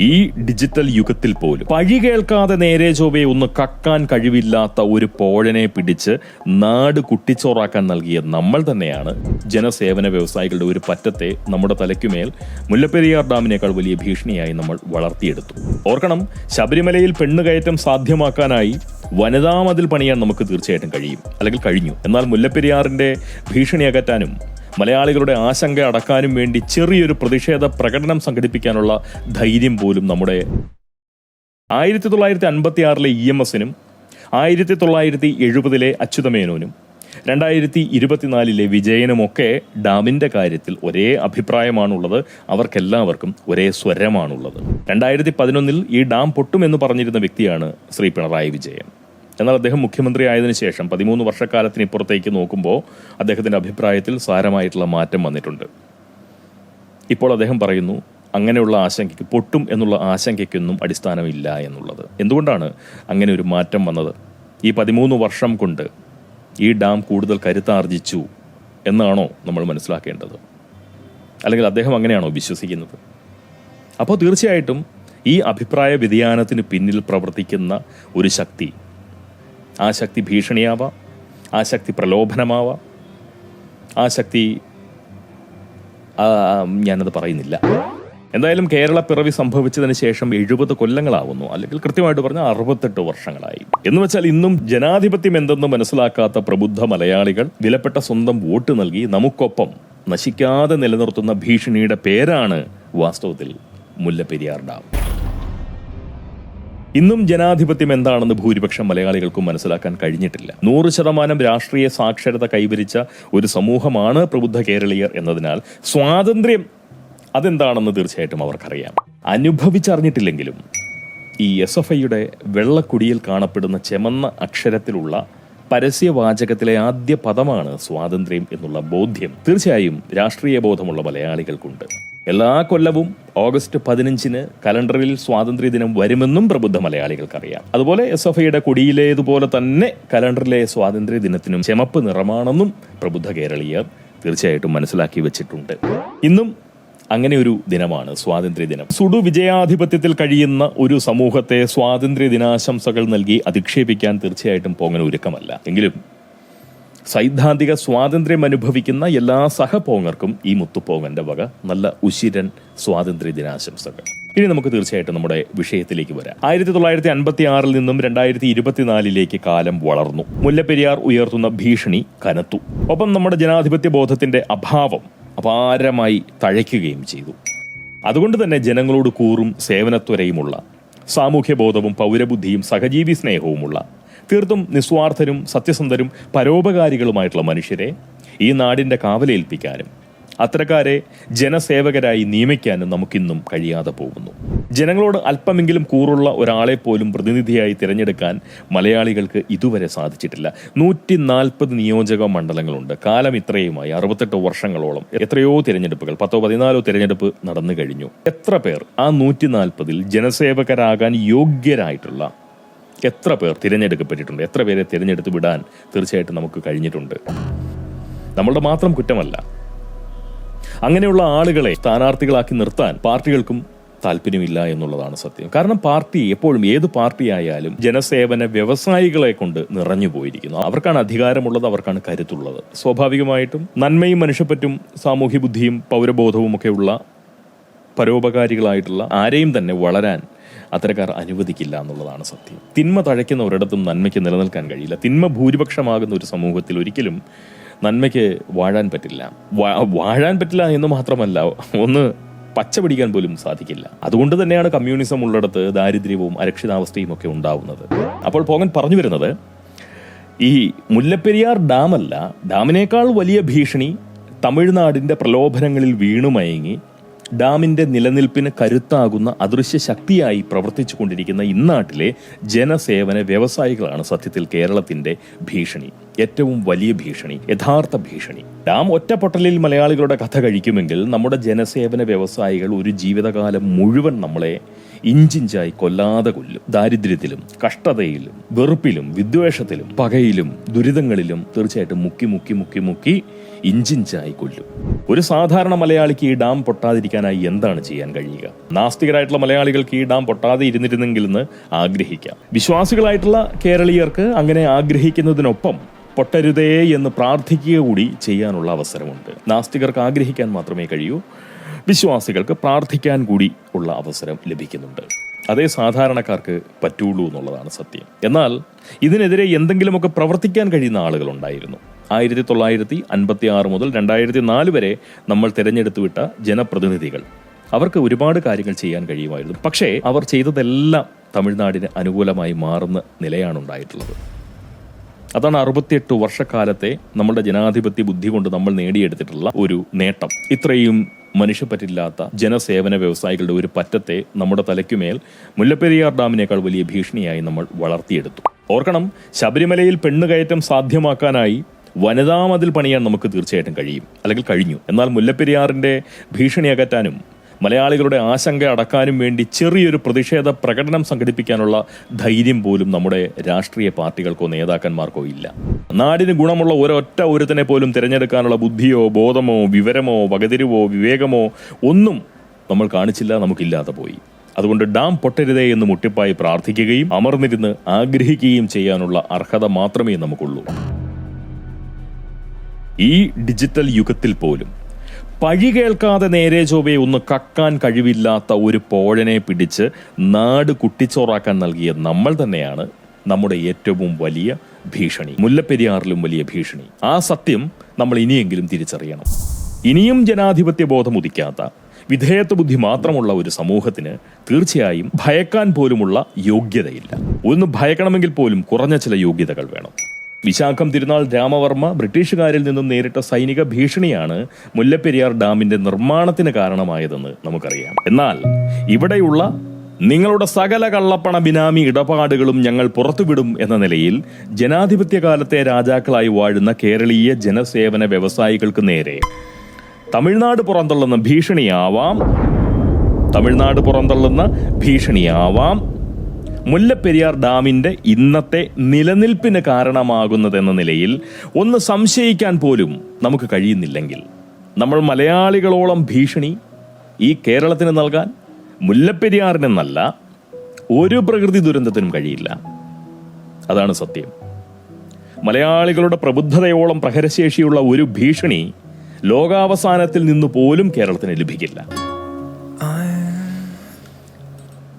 ഈ ഡിജിറ്റൽ യുഗത്തിൽ പോലും പഴി കേൾക്കാതെ നേരെ ചൊവ്വെ ഒന്ന് കക്കാൻ കഴിവില്ലാത്ത ഒരു പോഴനെ പിടിച്ച് നാട് കുട്ടിച്ചോറാക്കാൻ നൽകിയ നമ്മൾ തന്നെയാണ് ജനസേവന വ്യവസായികളുടെ ഒരു പറ്റത്തെ നമ്മുടെ തലയ്ക്കുമേൽ മുല്ലപ്പെരിയാർ ഡാമിനേക്കാൾ വലിയ ഭീഷണിയായി നമ്മൾ വളർത്തിയെടുത്തു. ഓർക്കണം ശബരിമലയിൽ പെണ്ണുകയറ്റം സാധ്യമാക്കാനായി വനിതാ മതിൽ പണിയാൻ നമുക്ക് തീർച്ചയായിട്ടും കഴിയും. അല്ലെങ്കിൽ കഴിഞ്ഞു. എന്നാൽ മുല്ലപ്പെരിയാറിന്റെ ഭീഷണി അകറ്റാനും മലയാളികളുടെ ആശങ്ക അടക്കാനും വേണ്ടി ചെറിയൊരു പ്രതിഷേധ പ്രകടനം സംഘടിപ്പിക്കാനുള്ള ധൈര്യം പോലും നമ്മുടെ ആയിരത്തി തൊള്ളായിരത്തി അൻപത്തി ആറിലെ ഇ എം എസിനും ആയിരത്തി തൊള്ളായിരത്തി എഴുപതിലെ അച്യുതമേനോനും രണ്ടായിരത്തി ഇരുപത്തിനാലിലെ വിജയനുമൊക്കെ ഡാമിന്റെ കാര്യത്തിൽ ഒരേ അഭിപ്രായമാണുള്ളത്. അവർക്കെല്ലാവർക്കും ഒരേ സ്വരമാണുള്ളത്. രണ്ടായിരത്തി പതിനൊന്നിൽ ഈ ഡാം പൊട്ടുമെന്ന് പറഞ്ഞിരുന്ന വ്യക്തിയാണ് ശ്രീ പിണറായി വിജയൻ. എന്നാൽ അദ്ദേഹം മുഖ്യമന്ത്രി ആയതിനു ശേഷം പതിമൂന്ന് വർഷക്കാലത്തിന് ഇപ്പുറത്തേക്ക് നോക്കുമ്പോൾ അദ്ദേഹത്തിന്റെ അഭിപ്രായത്തിൽ സാരമായിട്ടുള്ള മാറ്റം വന്നിട്ടുണ്ട്. ഇപ്പോൾ അദ്ദേഹം പറയുന്നു അങ്ങനെയുള്ള ആശങ്കയ്ക്ക് പൊട്ടും എന്നുള്ള ആശങ്കയ്ക്കൊന്നും അടിസ്ഥാനമില്ല എന്നുള്ളത്. എന്തുകൊണ്ടാണ് അങ്ങനെ ഒരു മാറ്റം വന്നത്? ഈ പതിമൂന്ന് വർഷം കൊണ്ട് ഈ ഡാം കൂടുതൽ കരുത്താർജിച്ചു എന്നാണോ നമ്മൾ മനസ്സിലാക്കേണ്ടത്? അല്ലെങ്കിൽ അദ്ദേഹം അങ്ങനെയാണോ വിശ്വസിക്കുന്നത്? അപ്പോൾ തീർച്ചയായിട്ടും ഈ അഭിപ്രായ വ്യതിയാനത്തിന് പിന്നിൽ പ്രവർത്തിക്കുന്ന ഒരു ശക്തി ആ ശക്തി ഭീഷണിയാവാം ആ ശക്തി പ്രലോഭനമാവാം ആ ശക്തി ഞാനത് പറയുന്നില്ല. എന്തായാലും കേരള പിറവി സംഭവിച്ചതിന് ശേഷം എഴുപത് കൊല്ലങ്ങളാവുന്നു. അല്ലെങ്കിൽ കൃത്യമായിട്ട് പറഞ്ഞാൽ അറുപത്തെട്ട് വർഷങ്ങളായി. എന്ന് വെച്ചാൽ ഇന്നും ജനാധിപത്യം എന്തെന്ന് മനസ്സിലാക്കാത്ത പ്രബുദ്ധ മലയാളികൾ വിലപ്പെട്ട സ്വന്തം വോട്ട് നൽകി നമുക്കൊപ്പം നശിക്കാതെ നിലനിർത്തുന്ന ഭീഷണിയുടെ പേരാണ് വാസ്തവത്തിൽ മുല്ലപ്പെരിയാർ ഡാം. ഇന്നും ജനാധിപത്യം എന്താണെന്ന് ഭൂരിപക്ഷം മലയാളികൾക്കും മനസ്സിലാക്കാൻ കഴിഞ്ഞിട്ടില്ല. നൂറ് ശതമാനം രാഷ്ട്രീയ സാക്ഷരത കൈവരിച്ച ഒരു സമൂഹമാണ് പ്രബുദ്ധ കേരളീയർ എന്നതിനാൽ സ്വാതന്ത്ര്യം അതെന്താണെന്ന് തീർച്ചയായിട്ടും അവർക്കറിയാം. അനുഭവിച്ചറിഞ്ഞിട്ടില്ലെങ്കിലും ഈ എസ് എഫ് ഐയുടെ വെള്ളക്കുടിയിൽ കാണപ്പെടുന്ന ചെമന്ന അക്ഷരത്തിലുള്ള പരസ്യവാചകത്തിലെ ആദ്യ പദമാണ് സ്വാതന്ത്ര്യം എന്നുള്ള ബോധ്യം. തീർച്ചയായും രാഷ്ട്രീയ ബോധമുള്ള മലയാളികൾക്കുണ്ട്. എല്ലാ കൊല്ലവും ഓഗസ്റ്റ് പതിനഞ്ചിന് കലണ്ടറിൽ സ്വാതന്ത്ര്യ ദിനം വരുമെന്നും പ്രബുദ്ധ മലയാളികൾക്കറിയാം. അതുപോലെ എസ് എഫ് ഐയുടെ കൊടിയിലേതുപോലെ തന്നെ കലണ്ടറിലെ സ്വാതന്ത്ര്യ ദിനത്തിനും ചെമപ്പ് നിറമാണെന്നും പ്രബുദ്ധ കേരളീയർ തീർച്ചയായിട്ടും മനസ്സിലാക്കി വെച്ചിട്ടുണ്ട്. ഇന്നും അങ്ങനെ ഒരു ദിനമാണ് സ്വാതന്ത്ര്യ ദിനം. സുഡു വിജയാധിപത്യത്തിൽ കഴിയുന്ന ഒരു സമൂഹത്തെ സ്വാതന്ത്ര്യ ദിനാശംസകൾ നൽകി അധിക്ഷേപിക്കാൻ തീർച്ചയായിട്ടും പോങ്ങൻ ഒരുക്കമല്ല. എങ്കിലും സൈദ്ധാന്തിക സ്വാതന്ത്ര്യം അനുഭവിക്കുന്ന എല്ലാ സഹപോങ്ങർക്കും ഈ മുത്തുപോങ്ങന്റെ വക നല്ല ഉശിരൻ സ്വാതന്ത്ര്യ ദിനാശംസകൾ. ഇനി നമുക്ക് തീർച്ചയായിട്ടും നമ്മുടെ വിഷയത്തിലേക്ക് വരാം. ആയിരത്തി തൊള്ളായിരത്തി അൻപത്തി ആറിൽ നിന്നും രണ്ടായിരത്തി ഇരുപത്തിനാലിലേക്ക് കാലം വളർന്നു. മുല്ലപ്പെരിയാർ ഉയർത്തുന്ന ഭീഷണി കനത്തു. ഒപ്പം നമ്മുടെ ജനാധിപത്യ ബോധത്തിന്റെ അഭാവം അപാരമായി തഴയ്ക്കുകയും ചെയ്തു. അതുകൊണ്ട് തന്നെ ജനങ്ങളോട് കൂറും സേവനത്വരയുമുള്ള സാമൂഹ്യബോധവും പൗരബുദ്ധിയും സഹജീവി സ്നേഹവുമുള്ള തീർത്തും നിസ്വാർത്ഥരും സത്യസന്ധരും പരോപകാരികളുമായിട്ടുള്ള മനുഷ്യരെ ഈ നാടിന്റെ കാവലേൽപ്പിക്കാനും അത്തരക്കാരെ ജനസേവകരായി നിയമിക്കാനും നമുക്കിന്നും കഴിയാതെ പോകുന്നു. ജനങ്ങളോട് അല്പമെങ്കിലും കൂറുള്ള ഒരാളെ പോലും പ്രതിനിധിയായി തിരഞ്ഞെടുക്കാൻ മലയാളികൾക്ക് ഇതുവരെ സാധിച്ചിട്ടില്ല. നൂറ്റി നാൽപ്പത് നിയോജക മണ്ഡലങ്ങളുണ്ട്. കാലം ഇത്രയുമായി അറുപത്തെട്ട് വർഷങ്ങളോളം എത്രയോ തിരഞ്ഞെടുപ്പുകൾ പത്തോ പതിനാലോ തിരഞ്ഞെടുപ്പ് നടന്നു കഴിഞ്ഞു. എത്ര പേർ ആ നൂറ്റി നാൽപ്പതിൽ ജനസേവകരാകാൻ യോഗ്യരായിട്ടുള്ള എത്ര പേർ തിരഞ്ഞെടുക്കപ്പെട്ടിട്ടുണ്ട്? എത്ര പേരെ തിരഞ്ഞെടുത്ത് വിടാൻ തീർച്ചയായിട്ടും നമുക്ക് കഴിഞ്ഞിട്ടുണ്ട്. നമ്മളുടെ മാത്രം കുറ്റമല്ല. അങ്ങനെയുള്ള ആളുകളെ സ്ഥാനാർത്ഥികളാക്കി നിർത്താൻ പാർട്ടികൾക്കും താല്പര്യമില്ല എന്നുള്ളതാണ് സത്യം. കാരണം പാർട്ടി എപ്പോഴും ഏത് പാർട്ടി ആയാലും ജനസേവന വ്യവസായികളെ കൊണ്ട് നിറഞ്ഞു പോയിരിക്കുന്നു. അവർക്കാണ് അധികാരമുള്ളത് അവർക്കാണ് കരുത്തുള്ളത്. സ്വാഭാവികമായിട്ടും നന്മയും മനുഷ്യപ്പറ്റും സാമൂഹ്യ ബുദ്ധിയും പൗരബോധവും ഒക്കെയുള്ള പരോപകാരികളായിട്ടുള്ള ആരെയും തന്നെ വളരാൻ അത്തരക്കാർ അനുവദിക്കില്ല എന്നുള്ളതാണ് സത്യം. തിന്മ തഴയ്ക്കുന്ന ഒരിടത്തും നന്മയ്ക്ക് നിലനിൽക്കാൻ കഴിയില്ല. തിന്മ ഭൂരിപക്ഷമാകുന്ന ഒരു സമൂഹത്തിൽ ഒരിക്കലും നന്മയ്ക്ക് വാഴാൻ പറ്റില്ല. വാഴാൻ പറ്റില്ല എന്ന് മാത്രമല്ല ഒന്ന് പച്ച പിടിക്കാൻ പോലും സാധിക്കില്ല. അതുകൊണ്ട് തന്നെയാണ് കമ്മ്യൂണിസം ഉള്ളിടത്ത് ദാരിദ്ര്യവും അരക്ഷിതാവസ്ഥയും ഒക്കെ ഉണ്ടാവുന്നത്. അപ്പോൾ പോകൻ പറഞ്ഞു വരുന്നത് ഈ മുല്ലപ്പെരിയാർ ഡാമല്ല ഡാമിനേക്കാൾ വലിയ ഭീഷണി തമിഴ്നാടിന്റെ പ്രലോഭനങ്ങളിൽ വീണുമയങ്ങി ഡാമിന്റെ നിലനിൽപ്പിന് കരുത്താകുന്ന അദൃശ്യ ശക്തിയായി പ്രവർത്തിച്ചു കൊണ്ടിരിക്കുന്ന ഇന്നാട്ടിലെ ജനസേവന വ്യവസായികളാണ് സത്യത്തിൽ കേരളത്തിന്റെ ഭീഷണി. ഏറ്റവും വലിയ ഭീഷണി യഥാർത്ഥ ഭീഷണി. ഡാം ഒറ്റപ്പൊട്ടലിൽ മലയാളികളുടെ കഥ കഴിക്കുമെങ്കിൽ നമ്മുടെ ജനസേവന വ്യവസായികൾ ഒരു ജീവിതകാലം മുഴുവൻ നമ്മളെ ഇഞ്ചിഞ്ചായി കൊല്ലാതെ കൊല്ലും. ദാരിദ്ര്യത്തിലും കഷ്ടതയിലും വെറുപ്പിലും വിദ്വേഷത്തിലും പകയിലും ദുരിതങ്ങളിലും തീർച്ചയായിട്ടും മുക്കി മുക്കി മുക്കി മുക്കി ഇഞ്ചിഞ്ചായി കൊല്ലും. ഒരു സാധാരണ മലയാളിക്ക് ഈ ഡാം പൊട്ടാതിരിക്കാനായി എന്താണ് ചെയ്യാൻ കഴിയുക? നാസ്തികരായിട്ടുള്ള മലയാളികൾക്ക് ഈ ഡാം പൊട്ടാതെ ഇരുന്നിരുന്നെങ്കിൽ എന്ന് ആഗ്രഹിക്കാം. വിശ്വാസികളായിട്ടുള്ള കേരളീയർക്ക് അങ്ങനെ ആഗ്രഹിക്കുന്നതിനൊപ്പം പൊട്ടരുതേ എന്ന് പ്രാർത്ഥിക്കുക കൂടി ചെയ്യാനുള്ള അവസരമുണ്ട്. നാസ്തികർക്ക് ആഗ്രഹിക്കാൻ മാത്രമേ കഴിയൂ. വിശ്വാസികൾക്ക് പ്രാർത്ഥിക്കാൻ കൂടി ഉള്ള അവസരം ലഭിക്കുന്നുണ്ട്. അതേ സാധാരണക്കാർക്ക് പറ്റുള്ളൂ എന്നുള്ളതാണ് സത്യം. എന്നാൽ ഇതിനെതിരെ എന്തെങ്കിലുമൊക്കെ പ്രവർത്തിക്കാൻ കഴിയുന്ന ആളുകളുണ്ടായിരുന്നു ആയിരത്തി തൊള്ളായിരത്തി അൻപത്തി ആറ് മുതൽ രണ്ടായിരത്തി നാല് വരെ നമ്മൾ തിരഞ്ഞെടുത്തു വിട്ട ജനപ്രതിനിധികൾ. അവർക്ക് ഒരുപാട് കാര്യങ്ങൾ ചെയ്യാൻ കഴിയുമായിരുന്നു. പക്ഷേ അവർ ചെയ്തതെല്ലാം തമിഴ്നാടിന് അനുകൂലമായി മാറുന്ന നിലയാണ് ഉണ്ടായിട്ടുള്ളത്. അതാണ് അറുപത്തിയെട്ട് വർഷക്കാലത്തെ നമ്മുടെ ജനാധിപത്യ ബുദ്ധി കൊണ്ട് നമ്മൾ നേടിയെടുത്തിട്ടുള്ള ഒരു നേട്ടം. ഇത്രയും മനുഷ്യപ്പറ്റില്ലാത്ത ജനസേവന വ്യവസായികളുടെ ഒരു പറ്റത്തെ നമ്മുടെ തലയ്ക്കുമേൽ മുല്ലപ്പെരിയാർ ഡാമിനേക്കാൾ വലിയ ഭീഷണിയായി നമ്മൾ വളർത്തിയെടുത്തു. ഓർക്കണം ശബരിമലയിൽ പെണ്ണുകയറ്റം സാധ്യമാക്കാനായി വനിതാ മതിൽ പണിയാൻ നമുക്ക് തീർച്ചയായിട്ടും കഴിയും. അല്ലെങ്കിൽ കഴിഞ്ഞു. എന്നാൽ മുല്ലപ്പെരിയാറിന്റെ ഭീഷണി അകറ്റാനും മലയാളികളുടെ ആശങ്ക അടക്കാനും വേണ്ടി ചെറിയൊരു പ്രതിഷേധ പ്രകടനം സംഘടിപ്പിക്കാനുള്ള ധൈര്യം പോലും നമ്മുടെ രാഷ്ട്രീയ പാർട്ടികൾക്കോ നേതാക്കന്മാർക്കോ ഇല്ല. നാടിന് ഗുണമുള്ള ഒരൊറ്റ ഒരുത്തനെ പോലും തിരഞ്ഞെടുക്കാനുള്ള ബുദ്ധിയോ ബോധമോ വിവരമോ വകതിരിവോ വിവേകമോ ഒന്നും നമ്മൾ കാണിച്ചില്ല നമുക്കില്ലാതെ പോയി. അതുകൊണ്ട് ഡാം പൊട്ടരുതേ എന്ന് മുട്ടിപ്പായി പ്രാർത്ഥിക്കുകയും അമർന്നിരുന്ന് ആഗ്രഹിക്കുകയും ചെയ്യാനുള്ള അർഹത മാത്രമേ നമുക്കുള്ളൂ. ഈ ഡിജിറ്റൽ യുഗത്തിൽ പോലും പഴി കേൾക്കാതെ നേരെ ചൊവ്വെ ഒന്ന് കക്കാൻ കഴിവില്ലാത്ത ഒരു പോഴനെ പിടിച്ച് നാട് കുട്ടിച്ചോറാക്കാൻ നൽകിയ നമ്മൾ തന്നെയാണ് നമ്മുടെ ഏറ്റവും വലിയ ഭീഷണി. മുല്ലപ്പെരിയാറിലും വലിയ ഭീഷണി. ആ സത്യം നമ്മൾ ഇനിയെങ്കിലും തിരിച്ചറിയണം. ഇനിയും ജനാധിപത്യ ബോധം ഉദിക്കാത്ത വിധേയത്വ ബുദ്ധി മാത്രമുള്ള ഒരു സമൂഹത്തിന് തീർച്ചയായും ഭയക്കാൻ പോലുമുള്ള യോഗ്യതയില്ല. ഒന്ന് ഭയക്കണമെങ്കിൽ പോലും കുറഞ്ഞ ചില യോഗ്യതകൾ വേണം. വിശാഖം തിരുനാൾ രാമവർമ്മ ബ്രിട്ടീഷുകാരിൽ നിന്നും നേരിട്ട സൈനിക ഭീഷണിയാണ് മുല്ലപ്പെരിയാർ ഡാമിന്റെ നിർമ്മാണത്തിന് കാരണമായതെന്ന് നമുക്കറിയാം. എന്നാൽ ഇവിടെയുള്ള നിങ്ങളുടെ സകല കള്ളപ്പണ ബിനാമി ഇടപാടുകളും ഞങ്ങൾ പുറത്തുവിടും എന്ന നിലയിൽ ജനാധിപത്യകാലത്തെ രാജാക്കളായി വാഴുന്ന കേരളീയ ജനസേവന വ്യവസായികൾക്ക് നേരെ തമിഴ്നാട് പുറന്തള്ളുന്ന ഭീഷണിയാവാം. തമിഴ്നാട് പുറന്തള്ളുന്ന ഭീഷണിയാവാം. മുല്ലപ്പെരിയാർ ഡാമിന്റെ ഇന്നത്തെ നിലനിൽപ്പിന് കാരണമാകുന്നതെന്ന നിലയിൽ ഒന്ന് സംശയിക്കാൻ പോലും നമുക്ക് കഴിയുന്നില്ലെങ്കിൽ നമ്മൾ മലയാളികളോളം ഭീഷണി ഈ കേരളത്തിന് നൽകാൻ മുല്ലപ്പെരിയാറിനെന്നല്ല ഒരു പ്രകൃതി ദുരന്തത്തിനും കഴിയില്ല. അതാണ് സത്യം. മലയാളികളുടെ പ്രബുദ്ധതയോളം പ്രഹരശേഷിയുള്ള ഒരു ഭീഷണി ലോകാവസാനത്തിൽ നിന്ന് പോലും കേരളത്തിന് ലഭിക്കില്ല.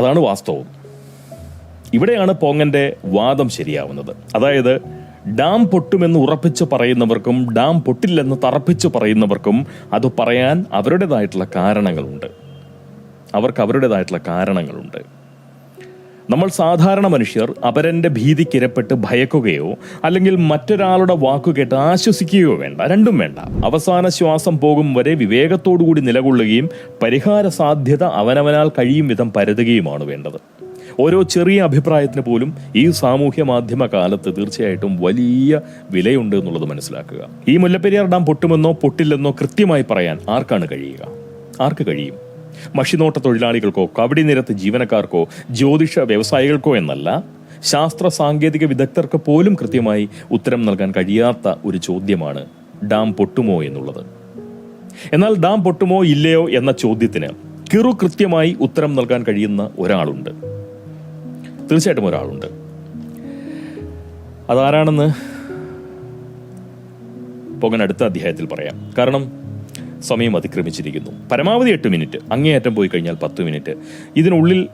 അതാണ് വാസ്തവം. ഇവിടെയാണ് പോങ്ങന്റെ വാദം ശരിയാവുന്നത്. അതായത് ഡാം പൊട്ടുമെന്ന് ഉറപ്പിച്ച് പറയുന്നവർക്കും ഡാം പൊട്ടില്ലെന്ന് തറപ്പിച്ച് പറയുന്നവർക്കും അത് പറയാൻ അവരുടേതായിട്ടുള്ള കാരണങ്ങളുണ്ട്. അവർക്ക് അവരുടേതായിട്ടുള്ള കാരണങ്ങളുണ്ട്. നമ്മൾ സാധാരണ മനുഷ്യർ അപരന്റെ ഭീതിക്കിരപ്പെട്ട് ഭയക്കുകയോ അല്ലെങ്കിൽ മറ്റൊരാളുടെ വാക്കുകേട്ട് ആശ്വസിക്കുകയോ വേണ്ട. രണ്ടും വേണ്ട. അവസാന ശ്വാസം പോകും വരെ വിവേകത്തോടുകൂടി നിലകൊള്ളുകയും പരിഹാര സാധ്യത അവനവനാൽ കഴിയും വിധം പരതുകയുമാണ് വേണ്ടത്. ഓരോ ചെറിയ അഭിപ്രായത്തിന് പോലും ഈ സാമൂഹ്യ മാധ്യമ കാലത്ത് തീർച്ചയായിട്ടും വലിയ വിലയുണ്ട് എന്നുള്ളത് മനസ്സിലാക്കുക. ഈ മുല്ലപ്പെരിയാർ ഡാം പൊട്ടുമെന്നോ പൊട്ടില്ലെന്നോ കൃത്യമായി പറയാൻ ആർക്കാണ് കഴിയുക? ആർക്ക് കഴിയും? മഷിനോട്ട തൊഴിലാളികൾക്കോ കബഡി നിരത്ത് ജീവനക്കാർക്കോ ജ്യോതിഷ വ്യവസായികൾക്കോ എന്നല്ല ശാസ്ത്ര സാങ്കേതിക വിദഗ്ധർക്ക് പോലും കൃത്യമായി ഉത്തരം നൽകാൻ കഴിയാത്ത ഒരു ചോദ്യമാണ് ഡാം പൊട്ടുമോ എന്നുള്ളത്. എന്നാൽ ഡാം പൊട്ടുമോ ഇല്ലയോ എന്ന ചോദ്യത്തിന് കിറു കൃത്യമായി ഉത്തരം നൽകാൻ കഴിയുന്ന ഒരാളുണ്ട്. തീർച്ചയായിട്ടും ഒരാളുണ്ട്. അതാരാണെന്ന് പോകാൻ അടുത്ത അധ്യായത്തിൽ പറയാം. കാരണം സമയം അതിക്രമിച്ചിരിക്കുന്നു. പരമാവധി എട്ട് മിനിറ്റ് അങ്ങേയറ്റം പോയി കഴിഞ്ഞാൽ പത്ത് മിനിറ്റ്. ഇതിനുള്ളിൽ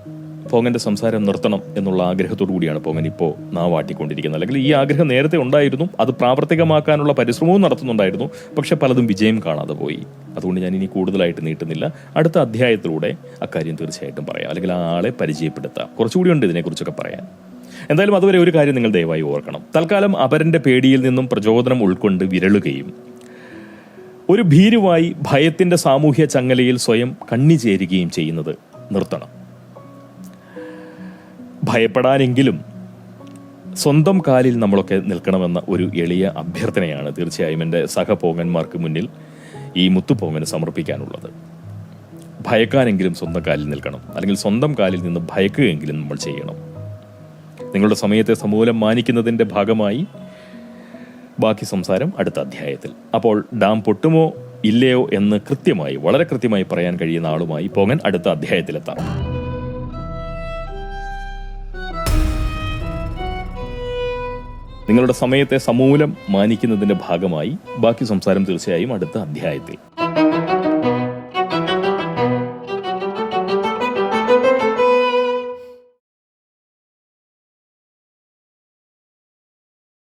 പോങ്ങന്റെ സംസാരം നിർത്തണം എന്നുള്ള ആഗ്രഹത്തോടു കൂടിയാണ് പോങ്ങൻ ഇപ്പോൾ നാവാട്ടിക്കൊണ്ടിരിക്കുന്നത്. അല്ലെങ്കിൽ ഈ ആഗ്രഹം നേരത്തെ ഉണ്ടായിരുന്നു അത് പ്രാവർത്തികമാക്കാനുള്ള പരിശ്രമവും നടത്തുന്നുണ്ടായിരുന്നു പക്ഷെ പലതും വിജയം കാണാതെ പോയി. അതുകൊണ്ട് ഞാൻ ഇനി കൂടുതലായിട്ട് നീട്ടുന്നില്ല. അടുത്ത അധ്യായത്തിലൂടെ അക്കാര്യം തീർച്ചയായിട്ടും പറയാം. അല്ലെങ്കിൽ ആ ആളെ പരിചയപ്പെടുത്താം. കുറച്ചുകൂടി ഉണ്ട് ഇതിനെക്കുറിച്ചൊക്കെ പറയാൻ. എന്തായാലും അതുവരെ ഒരു കാര്യം നിങ്ങൾ ദയവായി ഓർക്കണം. തൽക്കാലം അപരന്റെ പേടിയിൽ നിന്നും പ്രചോദനം ഉൾക്കൊണ്ട് വിരളുകയും ഒരു ഭീരുവായി ഭയത്തിന്റെ സാമൂഹ്യ ചങ്ങലയിൽ സ്വയം കണ്ണിചേരുകയും ചെയ്യുന്നത് നിർത്തണം. ഭയപ്പെടാനെങ്കിലും സ്വന്തം കാലിൽ നമ്മളൊക്കെ നിൽക്കണമെന്ന ഒരു എളിയ അഭ്യർത്ഥനയാണ് തീർച്ചയായും എന്റെ സഹപോങ്ങന്മാർക്ക് മുന്നിൽ ഈ മുത്തുപോങ്ങന് സമർപ്പിക്കാനുള്ളത്. ഭയക്കാനെങ്കിലും സ്വന്തം കാലിൽ നിൽക്കണം. അല്ലെങ്കിൽ സ്വന്തം കാലിൽ നിന്ന് ഭയക്കുകയെങ്കിലും നമ്മൾ ചെയ്യണം. നിങ്ങളുടെ സമയത്തെ സമൂലം മാനിക്കുന്നതിന്റെ ഭാഗമായി ബാക്കി സംസാരം അടുത്ത അധ്യായത്തിൽ. അപ്പോൾ ഡാം പൊട്ടുമോ ഇല്ലയോ എന്ന് കൃത്യമായി വളരെ കൃത്യമായി പറയാൻ കഴിയുന്ന ആളുമായി പോകാൻ അടുത്ത അധ്യായത്തിലെത്താം. നിങ്ങളുടെ സമയത്തെ സമൂലം മാനിക്കുന്നതിന്റെ ഭാഗമായി ബാക്കി സംസാരം തീർച്ചയായും അടുത്ത അധ്യായത്തിൽ.